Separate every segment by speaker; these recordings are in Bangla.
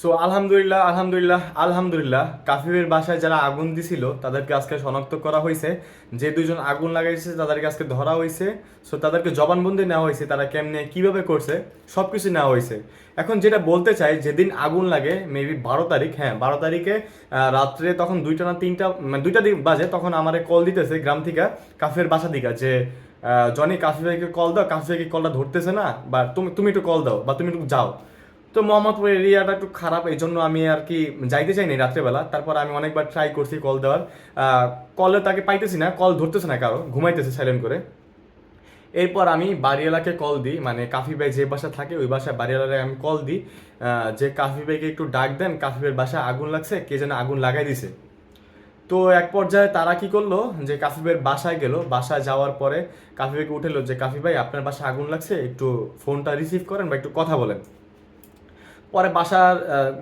Speaker 1: সো আলহামদুলিল্লাহ আলহামদুলিল্লাহ আলহামদুলিল্লাহ কাফিরের বাসায় যারা আগুন দিছিল, তাদেরকে আজকে শনাক্ত করা হয়েছে। যে দুজন আগুন লাগাইছে, তাদেরকে আজকে ধরা হয়েছে। সো তাদেরকে জবানবন্দি নেওয়া হয়েছে, তারা কেমনে, কীভাবে করছে সব কিছু নেওয়া হয়েছে। এখন যেটা বলতে চাই, যেদিন আগুন লাগে মেবি বারো তারিখ হ্যাঁ বারো তারিখে রাত্রে তখন দুইটা না তিনটা মানে দুইটা দিক বাজে, তখন আমার কল দিতেছে গ্রাম থেকে কাফের বাসা দিকা, যে জনি কাফি ভাইকে কল দাও কাফি ভাইকে কলটা ধরতেছে না, বা তুমি তুমি একটু কল দাও, বা তুমি একটু যাও। তো মোহাম্মদপুর এরিয়াটা একটু খারাপ এই জন্য আমি আর কি যাইতে চাইনি রাত্রেবেলা। তারপর আমি অনেকবার ট্রাই করছি কল দেওয়ার। কলে তাকে পাইতেছি না কল ধরতেছে না কারও, ঘুমাইতেছে সাইলেন্ট করে। এরপর আমি বাড়িওয়ালাকে কল দিই মানে কাফি ভাই যে বাসা থাকে ওই বাসায় বাড়িওয়ালাকে আমি কল দিই। যে কাফি ভাইকে একটু ডাক দেন, কাফি ভাইয়ের বাসায় আগুন লাগছে, কে যেন আগুন লাগাই দিছে। তো এক পর্যায়ে তারা কি করল, যে কাফি ভাইয়ের বাসায় গেল, বাসায় যাওয়ার পরে কাফি ভাইকে উঠেলো যে, কাফি ভাই, আপনার বাসায় আগুন লাগছে, একটু ফোনটা রিসিভ করেন বা একটু কথা বলেন। পরে বাসার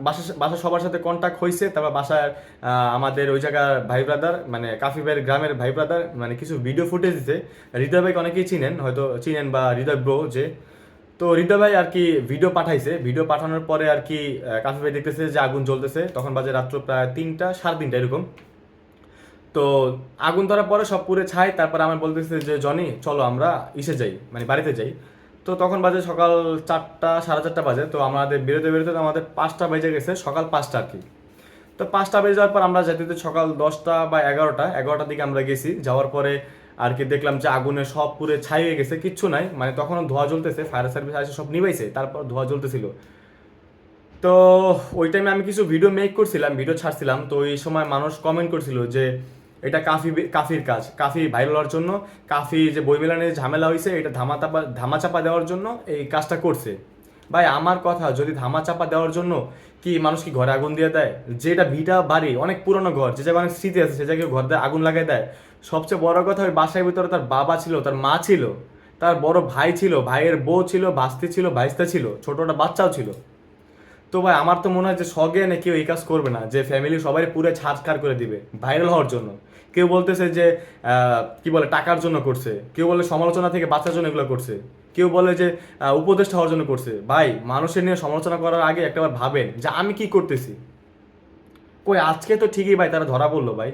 Speaker 1: বাসা বাসা সবার সাথে কন্ট্যাক্ট হয়েছে তারপর বাসার আমাদের ওই জায়গার ভাই ব্রাদার মানে কাফি ভাইয়ের গ্রামের ভাই ব্রাদার মানে কিছু ভিডিও ফুটেজ দিতে হৃদয় ভাইকে অনেকেই চিনেন, হয়তো চিনেন বা হৃদয় ব্রো যে। তো হৃদয় ভাই আর কি ভিডিও পাঠাইছে। ভিডিও পাঠানোর পরে আর কি কাফি ভাই দেখতেছে যে আগুন জ্বলতেছে। তখন বাজে রাত্র প্রায় তিনটা, সাড়ে তিনটা এরকম। তো আগুন ধরার পরে সব পুরে ছাই, তারপরে আমার বলতেছে যে, জনি, চলো আমরা ইসে যাই মানে বাড়িতে যাই। তো তখন বাজে সকাল চারটা, সাড়ে চারটা বাজে। তো আমাদের বেরোতে বেরোতে আমাদের পাঁচটা বেজে গেছে, সকাল পাঁচটা আর কি। তো পাঁচটা বেজে যাওয়ার পর আমরা যেতে যেতে সকাল দশটা বা এগারোটা, এগারোটার দিকে আমরা গেছি। যাওয়ার পরে আর কি দেখলাম যে আগুনে সব পুরে ছাই হয়ে গেছে, কিচ্ছু নাই। মানে তখনও ধোয়া জ্বলতেছে ফায়ার সার্ভিস এসে সব নিবাইছে তারপর ধোয়া জ্বলতেছিল। তো ওই টাইমে আমি কিছু ভিডিও মেক করছিলাম ভিডিও ছাড়ছিলাম। তো ওই সময় মানুষ কমেন্ট করছিল যে এটা কাফি কাফির কাজ। কাফি ভাইরাল হওয়ার জন্য, কাফি যে বই মেলানের ঝামেলা হয়েছে এটা ধামাচাপা ধামাচাপা দেওয়ার জন্য এই কাজটা করছে। ভাই, আমার কথা, যদি ধামাচাপা দেওয়ার জন্য কি মানুষ কি ঘরে আগুন দিয়ে দেয়? যে এটা ভিটা বাড়ি, অনেক পুরনো ঘর, যে জায়গায় অনেক স্মৃতি আছে, সে জায়গায় ঘর দিয়ে আগুন লাগাই দেয়। সবচেয়ে বড় কথা, ওই বাসার ভিতরে তার বাবা ছিল, তার মা ছিল, তার বড় ভাই ছিল, ভাইয়ের বউ ছিল ভাস্তি ছিল ভাইস্তা ছিল, ছোটটা বাচ্চাও ছিল। তো ভাই, আমার তো মনে হয় যে সজ্ঞানে কেউ এই কাজ করবে না, যে ফ্যামিলি সবাই পুরো ছাড়কার করে দিবে ভাইরাল হওয়ার জন্য। কেউ বলতেছে যে কি বলে, টাকার জন্য করছে, কেউ বলে সমালোচনা থেকে বাঁচার জন্য এগুলো করছে, কেউ বলে যে উপদেষ্টা হওয়ার জন্য করছে। ভাই, মানুষের নিয়ে সমালোচনা করার আগে একটাবার ভাবেন যে, আমি কি করতেছি? কই, আজকে তো ঠিকই ভাই, তারা ধরা পড়ল ভাই।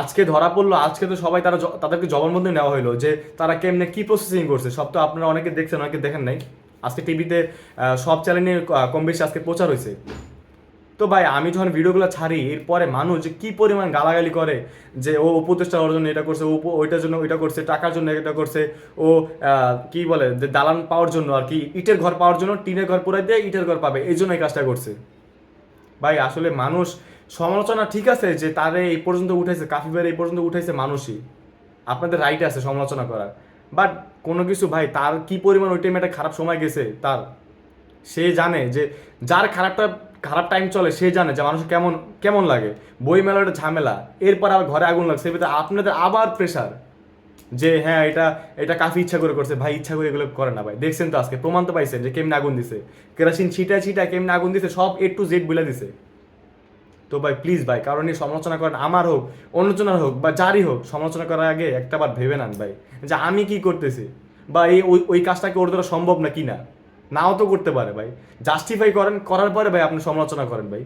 Speaker 1: আজকে ধরা পড়ল, আজকে তো সবাই তারা তাদেরকে জবানবন্দি নেওয়া হলো যে, তারা কেমনে কি প্রসেসিং করছে, সব তো আপনারা অনেকে দেখছেন, অনেকে দেখেন নাই। আজকে টিভিতে সব চ্যানেলে কম বেশি আজকে প্রচার হয়েছে। তো ভাই, আমি যখন ভিডিওগুলো ছাড়ি, এরপরে মানুষ যে কি পরিমাণ গালাগালি করে যে ও উপদেষ্টা হওয়ার জন্য এটা করছে, ও ওইটার জন্য ওইটা করছে, টাকার জন্য এটা করছে, ও কি বলে, যে দালান পাওয়ার জন্য আর কি, ইটের ঘর পাওয়ার জন্য টিনের ঘর পুরাই দিয়ে ইটের ঘর পাবে, এই জন্য এই কাজটা করছে। ভাই, আসলে মানুষ, সমালোচনা ঠিক আছে যে তারে এই পর্যন্ত উঠাইছে কাফিবের এই পর্যন্ত উঠেছে মানুষই। আপনাদের রাইট আছে সমালোচনা করার। বাট কোনো কিছু ভাই, তার কি পরিমাণ ওই টাইমে একটা খারাপ সময় গেছে, তার? সে জানে যে, যার খারাপটা, খারাপ টাইম চলে, সে জানে যে মানুষ কেমন কেমন লাগে। বই মেলার একটা ঝামেলা, এরপর আবার ঘরে আগুন লাগছে, এবার আপনাদের আবার প্রেশার যে হ্যাঁ এটা এটা কাফি ইচ্ছা করে করছে, ভাই ইচ্ছা করে এগুলো করে না ভাই। দেখছেন তো আজকে, প্রমাণ তো পাইছেন যে কেমনে আগুন দিছে। কেরাসিন ছিটা ছিটা কেমনে আগুন দিছে, সব এ টু জেড বলে দিছে। তো ভাই প্লিজ ভাই কারণ এই সমালোচনা করেন, আমার হোক, অন্যজনের হোক বা যারই হোক, সমালোচনা করার আগে একটাবার ভেবে নেন ভাই, যে আমি কি করতেছি বা এই ওই ওই কাজটাকে ওর দ্বারা সম্ভব না কি না? নাও তো করতে পারে ভাই। জাস্টিফাই করেন, করার পরে ভাই আপনি সমালোচনা করেন ভাই।